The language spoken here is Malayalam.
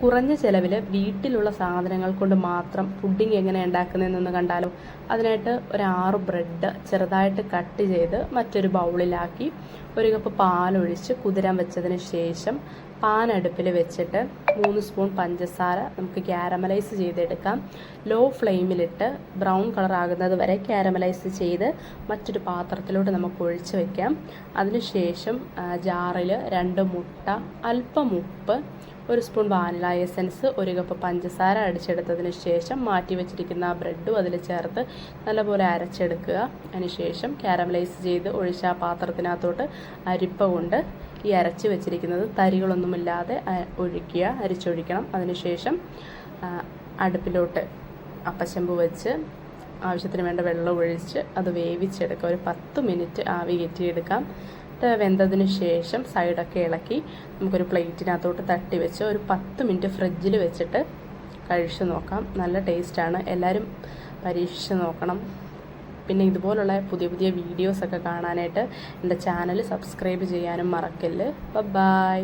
കുറഞ്ഞ ചിലവിൽ വീട്ടിലുള്ള സാധനങ്ങൾ കൊണ്ട് മാത്രം പുഡിംഗ് എങ്ങനെ ഉണ്ടാക്കുന്നതെന്നൊന്ന് കണ്ടാലോ. അതിനായിട്ട് ഒരു ആറ് ബ്രെഡ് ചെറുതായിട്ട് കട്ട് ചെയ്ത് മറ്റൊരു ബൗളിലാക്കി ഒരു കപ്പ് പാലൊഴിച്ച് കുതിരാൻ വെച്ചതിന് ശേഷം പാൻ അടുപ്പിൽ വെച്ചിട്ട് മൂന്ന് സ്പൂൺ പഞ്ചസാര നമുക്ക് ക്യാരമലൈസ് ചെയ്തെടുക്കാം. ലോ ഫ്ലെയിമിലിട്ട് ബ്രൗൺ കളർ ആകുന്നത് വരെ ക്യാരമലൈസ് ചെയ്ത് മറ്റൊരു പാത്രത്തിലോട്ട് നമുക്ക് ഒഴിച്ച് വെക്കാം. അതിനുശേഷം ജാറിൽ രണ്ട് മുട്ട അല്പം ഉപ്പ് ഒരു സ്പൂൺ വാനില എസൻസ് ഒരു കപ്പ് പഞ്ചസാര അടിച്ചെടുത്തതിന് ശേഷം മാറ്റി വെച്ചിരിക്കുന്ന ആ ബ്രെഡും അതിൽ ചേർത്ത് നല്ലപോലെ അരച്ചെടുക്കുക. അതിനുശേഷം ക്യാരമലൈസ് ചെയ്ത് ഒഴിച്ച ആ പാത്രത്തിനകത്തോട്ട് അരിപ്പ കൊണ്ട് ഈ അരച്ച് വെച്ചിരിക്കുന്നത് തരികളൊന്നുമില്ലാതെ ഒഴിക്കുക അരിച്ചൊഴിക്കണം. അതിനുശേഷം അടുപ്പിലോട്ട് അപ്പശമ്പ് വെച്ച് ആവശ്യത്തിന് വേണ്ട വെള്ളം ഒഴിച്ച് അത് വേവിച്ചെടുക്കുക ഒരു പത്ത് മിനിറ്റ് ആവി കയറ്റിയെടുക്കാം. വെന്തതിന് ശേഷം സൈഡൊക്കെ ഇളക്കി നമുക്കൊരു പ്ലേറ്റിനകത്തോട്ട് തട്ടി വെച്ച് ഒരു പത്ത് മിനിറ്റ് ഫ്രിഡ്ജിൽ വെച്ചിട്ട് കഴിച്ചു നോക്കാം. നല്ല ടേസ്റ്റാണ്. എല്ലാവരും പരീക്ഷിച്ച് നോക്കണം. പിന്നെ ഇതുപോലുള്ള പുതിയ പുതിയ വീഡിയോസൊക്കെ കാണാനായിട്ട് എന്റെ ചാനൽ സബ്സ്ക്രൈബ് ചെയ്യാനും മറക്കല്ല്. ബൈ